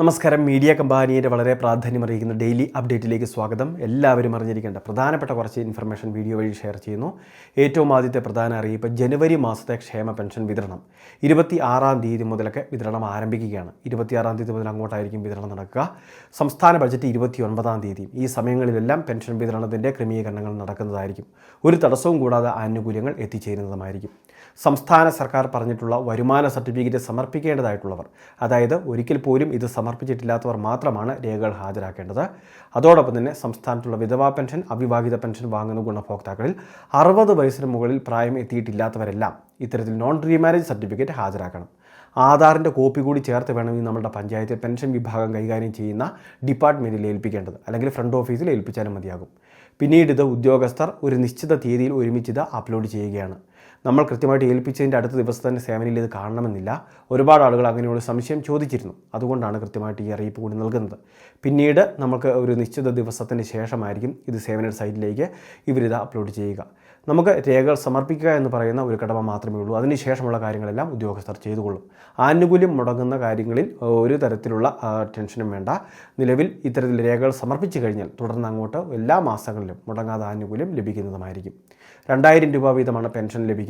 നമസ്കാരം. മീഡിയ കമ്പാനിയുടെ വളരെ പ്രാധാന്യമറിയിക്കുന്ന ഡെയിലി അപ്ഡേറ്റിലേക്ക് സ്വാഗതം. എല്ലാവരും അറിഞ്ഞിരിക്കേണ്ട പ്രധാനപ്പെട്ട കുറച്ച് ഇൻഫർമേഷൻ വീഡിയോ വഴി ഷെയർ ചെയ്യുന്നു. ഏറ്റവും ആദ്യത്തെ പ്രധാന അറിയിപ്പ് ജനുവരി മാസത്തെ ക്ഷേമ പെൻഷൻ വിതരണം. ഇരുപത്തി ആറാം തീയതി മുതലൊക്കെ വിതരണം ആരംഭിക്കുകയാണ്. ഇരുപത്തിയാറാം തീയതി മുതൽ അങ്ങോട്ടായിരിക്കും വിതരണം നടക്കുക. സംസ്ഥാന ബജറ്റ് ഇരുപത്തി ഒൻപതാം തീയതി. ഈ സമയങ്ങളിലെല്ലാം പെൻഷൻ വിതരണത്തിന്റെ ക്രമീകരണങ്ങൾ നടക്കുന്നതായിരിക്കും. ഒരു തടസ്സവും കൂടാതെ ആനുകൂല്യങ്ങൾ എത്തിച്ചേരുന്നതുമായിരിക്കും. സംസ്ഥാന സർക്കാർ പറഞ്ഞിട്ടുള്ള വരുമാന സർട്ടിഫിക്കറ്റ് സമർപ്പിക്കേണ്ടതായിട്ടുള്ളവർ അതായത് ഒരിക്കൽ പോലും ഇത് സമർപ്പിച്ചിട്ടില്ലാത്തവർ മാത്രമാണ് രേഖകൾ ഹാജരാക്കേണ്ടത്. അതോടൊപ്പം തന്നെ സംസ്ഥാനത്തുള്ള വിധവാ പെൻഷൻ അവിവാഹിത പെൻഷൻ വാങ്ങുന്ന ഗുണഭോക്താക്കളിൽ അറുപത് വയസ്സിന് മുകളിൽ പ്രായം എത്തിയിട്ടില്ലാത്തവരെല്ലാം ഇത്തരത്തിൽ നോൺ റീമാരേജ് സർട്ടിഫിക്കറ്റ് ഹാജരാക്കണം. ആധാറിന്റെ കോപ്പി കൂടി ചേർത്ത് വേണമെങ്കിൽ നമ്മുടെ പഞ്ചായത്തിൽ പെൻഷൻ വിഭാഗം കൈകാര്യം ചെയ്യുന്ന ഡിപ്പാർട്ട്മെന്റിൽ ഏൽപ്പിക്കേണ്ടത്. അല്ലെങ്കിൽ ഫ്രണ്ട് ഓഫീസിൽ ഏൽപ്പിച്ചാലും മതിയാകും. പിന്നീട് ഇത് ഉദ്യോഗസ്ഥർ ഒരു നിശ്ചിത തീയതിയിൽ ഒരുമിച്ച് ഇത് അപ്ലോഡ് ചെയ്യുകയാണ്. നമ്മൾ കൃത്യമായിട്ട് ഏൽപ്പിച്ചതിന്റെ അടുത്ത ദിവസം തന്നെ സേവനയിൽ ഇത് കാണണമെന്നില്ല. ഒരുപാട് ആളുകൾ അങ്ങനെയുള്ള സംശയം ചോദിച്ചിരുന്നു. അതുകൊണ്ടാണ് കൃത്യമായിട്ട് ഈ അറിയിപ്പ് കൂടി നൽകുന്നത്. പിന്നീട് നമുക്ക് ഒരു നിശ്ചിത ദിവസത്തിന് ശേഷമായിരിക്കും ഇത് സേവന സൈറ്റിലേക്ക് ഇവരിത് അപ്ലോഡ് ചെയ്യുക. നമുക്ക് രേഖകൾ സമർപ്പിക്കുക എന്ന് പറയുന്ന ഒരു കടമ മാത്രമേ ഉള്ളൂ. അതിനുശേഷമുള്ള കാര്യങ്ങളെല്ലാം ഉദ്യോഗസ്ഥർ ചെയ്തുകൊള്ളും. ആനുകൂല്യം മുടങ്ങുന്ന കാര്യങ്ങളിൽ ഒരു തരത്തിലുള്ള ടെൻഷനും വേണ്ട. നിലവിൽ ഇത്തരത്തിൽ രേഖകൾ സമർപ്പിച്ചു കഴിഞ്ഞാൽ തുടർന്ന് അങ്ങോട്ട് എല്ലാ മാസങ്ങളിലും മുടങ്ങാതെ ആനുകൂല്യം ലഭിക്കുന്നതുമായിരിക്കും. രണ്ടായിരം രൂപ വീതമാണ് പെൻഷൻ ലഭിക്കുന്നത്.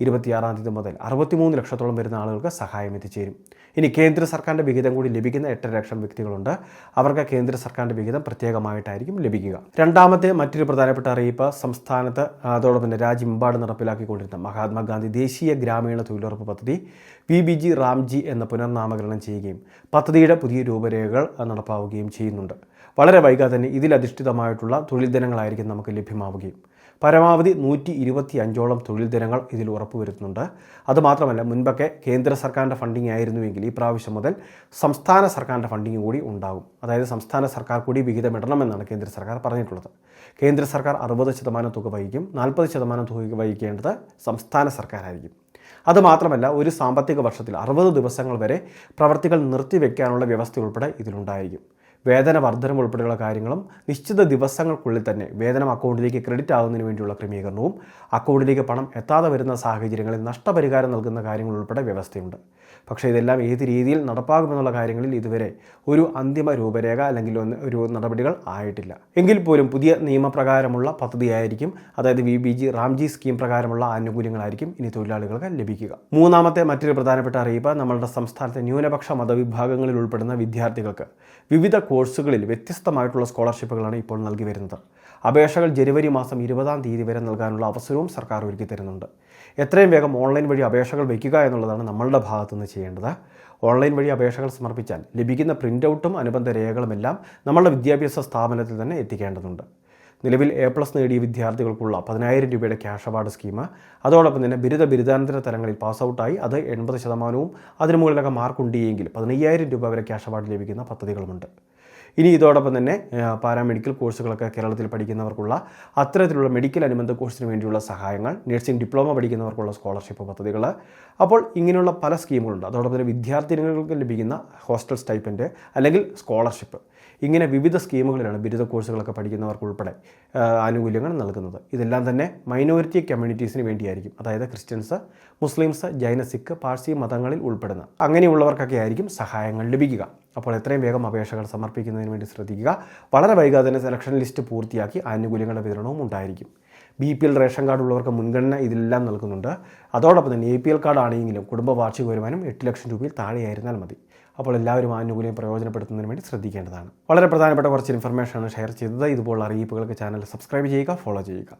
ഇരുപത്തിയാറാം തീയതി മുതൽ അറുപത്തിമൂന്ന് ലക്ഷത്തോളം വരുന്ന ആളുകൾക്ക് സഹായം എത്തിച്ചേരും. ഇനി കേന്ദ്ര സർക്കാരിന്റെ വിഹിതം കൂടി ലഭിക്കുന്ന എട്ടര ലക്ഷം വ്യക്തികളുണ്ട്. അവർക്ക് കേന്ദ്ര സർക്കാരിന്റെ വിഹിതം പ്രത്യേകമായിട്ടായിരിക്കും ലഭിക്കുക. രണ്ടാമത്തെ മറ്റൊരു പ്രധാനപ്പെട്ട അറിയിപ്പ് സംസ്ഥാനത്ത് അതോടൊപ്പം രാജ്യമെമ്പാടും നടപ്പിലാക്കിക്കൊണ്ടിരുന്ന മഹാത്മാഗാന്ധി ദേശീയ ഗ്രാമീണ തൊഴിലുറപ്പ് പദ്ധതി വി ബി ജി റാംജി എന്ന പുനർനാമകരണം ചെയ്യുകയും പദ്ധതിയുടെ പുതിയ രൂപരേഖകൾ നടപ്പാവുകയും ചെയ്യുന്നുണ്ട്. വളരെ വൈകാതെ തന്നെ ഇതിലധിഷ്ഠിതമായിട്ടുള്ള തൊഴിൽ ദിനങ്ങളായിരിക്കും നമുക്ക് ലഭ്യമാവുകയും പരമാവധി നൂറ്റി ഇരുപത്തി അഞ്ചോളം തൊഴിൽ ദിനങ്ങൾ ഇതിൽ ഉറപ്പുവരുത്തുന്നുണ്ട്. അതുമാത്രമല്ല മുൻപൊക്കെ കേന്ദ്ര സർക്കാരിന്റെ ഫണ്ടിങ് ആയിരുന്നുവെങ്കിൽ ഈ പ്രാവശ്യം മുതൽ സംസ്ഥാന സർക്കാരിന്റെ ഫണ്ടിങ് കൂടി ഉണ്ടാകും. അതായത് സംസ്ഥാന സർക്കാർ കൂടി വിഹിതമിടണമെന്നാണ് കേന്ദ്ര സർക്കാർ പറഞ്ഞിട്ടുള്ളത്. കേന്ദ്ര സർക്കാർ അറുപത് ശതമാനം തുക വഹിക്കും. നാൽപ്പത് ശതമാനം തുക വഹിക്കേണ്ടത് സംസ്ഥാന സർക്കാരായിരിക്കും. അതുമാത്രമല്ല ഒരു സാമ്പത്തിക വർഷത്തിൽ അറുപത് ദിവസങ്ങൾ വരെ പ്രവർത്തികൾ നിർത്തിവെക്കാനുള്ള വ്യവസ്ഥ ഉൾപ്പെടെ ഇതിലുണ്ടായിരിക്കും. വേതന വർധനം ഉൾപ്പെടെയുള്ള കാര്യങ്ങളും നിശ്ചിത ദിവസങ്ങൾക്കുള്ളിൽ തന്നെ വേതനം അക്കൗണ്ടിലേക്ക് ക്രെഡിറ്റ് ആകുന്നതിന് വേണ്ടിയുള്ള ക്രമീകരണവും അക്കൗണ്ടിലേക്ക് പണം എത്താതെ വരുന്ന സാഹചര്യങ്ങളിൽ നഷ്ടപരിഹാരം നൽകുന്ന കാര്യങ്ങൾ ഉൾപ്പെടെ വ്യവസ്ഥയുണ്ട്. പക്ഷേ ഇതെല്ലാം ഏത് രീതിയിൽ നടപ്പാകുമെന്നുള്ള കാര്യങ്ങളിൽ ഇതുവരെ ഒരു അന്തിമ രൂപരേഖ അല്ലെങ്കിൽ ഒരു നടപടികൾ ആയിട്ടില്ല. എങ്കിൽ പോലും പുതിയ നിയമപ്രകാരമുള്ള പദ്ധതിയായിരിക്കും. അതായത് V B G Ramji scheme പ്രകാരമുള്ള ആനുകൂല്യങ്ങളായിരിക്കും ഇനി തൊഴിലാളികൾക്ക് ലഭിക്കുക. മൂന്നാമത്തെ മറ്റൊരു പ്രധാനപ്പെട്ട അറിയിപ്പ് നമ്മളുടെ സംസ്ഥാനത്തെ ന്യൂനപക്ഷ മതവിഭാഗങ്ങളിൽ ഉൾപ്പെടുന്ന വിദ്യാർത്ഥികൾക്ക് വിവിധ കോഴ്സുകളിൽ വ്യത്യസ്തമായിട്ടുള്ള സ്കോളർഷിപ്പുകളാണ് ഇപ്പോൾ നൽകി വരുന്നത്. അപേക്ഷകൾ ജനുവരി മാസം ഇരുപതാം തീയതി വരെ നൽകാനുള്ള അവസരവും സർക്കാർ ഒരുക്കി തരുന്നുണ്ട്. എത്രയും വേഗം ഓൺലൈൻ വഴി അപേക്ഷകൾ വയ്ക്കുക എന്നുള്ളതാണ് നമ്മളുടെ ഭാഗത്തുനിന്ന് ചെയ്യേണ്ടത്. ഓൺലൈൻ വഴി അപേക്ഷകൾ സമർപ്പിച്ചാൽ ലഭിക്കുന്ന പ്രിന്റ് ഔട്ടും അനുബന്ധ രേഖകളുമെല്ലാം നമ്മളുടെ വിദ്യാഭ്യാസ സ്ഥാപനത്തിൽ തന്നെ എത്തിക്കേണ്ടതുണ്ട്. നിലവിൽ എ പ്ലസ് നേടിയ വിദ്യാർത്ഥികൾക്കുള്ള പതിനായിരം രൂപയുടെ ക്യാഷ് അവാർഡ് സ്കീം അതോടൊപ്പം തന്നെ ബിരുദ ബിരുദാനന്തര തലങ്ങളിൽ പാസ് ഔട്ടായി അത് എൺപത് ശതമാനവും അതിനു മുകളിലൊക്കെ മാർക്ക് ഉണ്ടെങ്കിൽ പതിനയ്യായിരം രൂപ വരെ ക്യാഷ് അവാർഡ് ലഭിക്കുന്ന പദ്ധതികളുമുണ്ട്. ഇനി ഇതോടൊപ്പം തന്നെ പാരാമെഡിക്കൽ കോഴ്സുകളൊക്കെ കേരളത്തിൽ പഠിക്കുന്നവർക്കുള്ള അത്തരത്തിലുള്ള മെഡിക്കൽ അനുബന്ധ കോഴ്സിന് വേണ്ടിയുള്ള സഹായങ്ങൾ നഴ്സിംഗ് ഡിപ്ലോമ പഠിക്കുന്നവർക്കുള്ള സ്കോളർഷിപ്പ് പദ്ധതികൾ അപ്പോൾ ഇങ്ങനെയുള്ള പല സ്കീമുകളുണ്ട്. അതോടൊപ്പം തന്നെ വിദ്യാർത്ഥിനികൾക്ക് ലഭിക്കുന്ന ഹോസ്റ്റൽ സ്റ്റൈപ്പൻഡ് അല്ലെങ്കിൽ സ്കോളർഷിപ്പ്. ഇങ്ങനെ വിവിധ സ്കീമുകളിലാണ് ബിരുദ കോഴ്സുകളൊക്കെ പഠിക്കുന്നവർക്ക് ഉൾപ്പെടെ ആനുകൂല്യങ്ങൾ നൽകുന്നത്. ഇതെല്ലാം തന്നെ മൈനോറിറ്റി കമ്മ്യൂണിറ്റീസിന് വേണ്ടിയായിരിക്കും. അതായത് ക്രിസ്ത്യൻസ് മുസ്ലിംസ് ജൈന സിഖ് പാഴ്സി മതങ്ങളിൽ ഉൾപ്പെടുന്ന അങ്ങനെയുള്ളവർക്കൊക്കെ ആയിരിക്കും സഹായങ്ങൾ ലഭിക്കുക. അപ്പോൾ എത്രയും വേഗം അപേക്ഷകൾ സമർപ്പിക്കുന്നതിന് വേണ്ടി ശ്രദ്ധിക്കുക. വളരെ വൈകാതെ തന്നെ സെലക്ഷൻ ലിസ്റ്റ് പൂർത്തിയാക്കി ആനുകൂല്യങ്ങളുടെ വിതരണവും ഉണ്ടായിരിക്കും. B P L ration card ഉള്ളവർക്ക് മുൻഗണന ഇതിലെല്ലാം നൽകുന്നുണ്ട്. അതോടൊപ്പം തന്നെ എ പി എൽ കാർഡ് ആണെങ്കിലും കുടുംബ വാർഷിക വരുമാനം എട്ട് ലക്ഷം രൂപയിൽ താഴെയായിരുന്നാൽ മതി. അപ്പോൾ എല്ലാവരും ആനുകൂല്യം പ്രയോജനപ്പെടുത്തുന്നതിന് വേണ്ടി ശ്രദ്ധിക്കേണ്ടതാണ്. വളരെ പ്രധാനപ്പെട്ട കുറച്ച് ഇൻഫർമേഷനാണ് ഷെയർ ചെയ്തത്. ഇതുപോലുള്ള അറിയിപ്പുകൾക്ക് ചാനൽ സബ്സ്ക്രൈബ് ചെയ്യുക ഫോളോ ചെയ്യുക.